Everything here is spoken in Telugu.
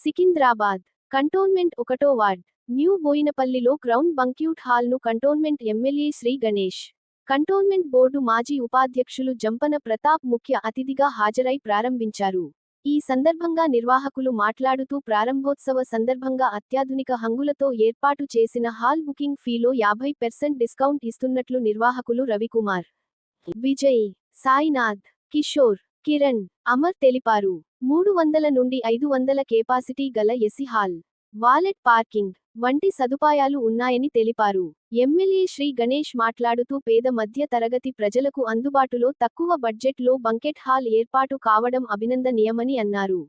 సికింద్రాబాద్ కంటోన్మెంట్ ఒకటో వార్డ్ న్యూ బోయినపల్లిలో ground banquet హాల్ను cantonment MLA Shri Ganesh cantonment board మాజీ ఉపాధ్యక్షులు జంపన ప్రతాప్ ముఖ్య అతిథిగా హాజరై ప్రారంభించారు. ఈ సందర్భంగా నిర్వాహకులు మాట్లాడుతూ ప్రారంభోత్సవ సందర్భంగా అత్యాధునిక హంగులతో ఏర్పాటు చేసిన హాల్ బుకింగ్ ఫీలో యాభై పెర్సెంట్ డిస్కౌంట్ ఇస్తున్నట్లు నిర్వాహకులు రవికుమార్ విజయ్ సాయినాథ్ కిషోర్ కిరణ్ అమర్ తెలిపారు. మూడు వందల నుండి ఐదు వందల కెపాసిటీ గల ఎసి హాల్ వాలెట్ పార్కింగ్ వంటి సదుపాయాలు ఉన్నాయని తెలిపారు. ఎమ్మెల్యే శ్రీ గణేష్ మాట్లాడుతూ పేద మధ్య తరగతి ప్రజలకు అందుబాటులో తక్కువ బడ్జెట్లో బంకెట్ హాల్ ఏర్పాటు కావడం అభినందనీయమని అన్నారు.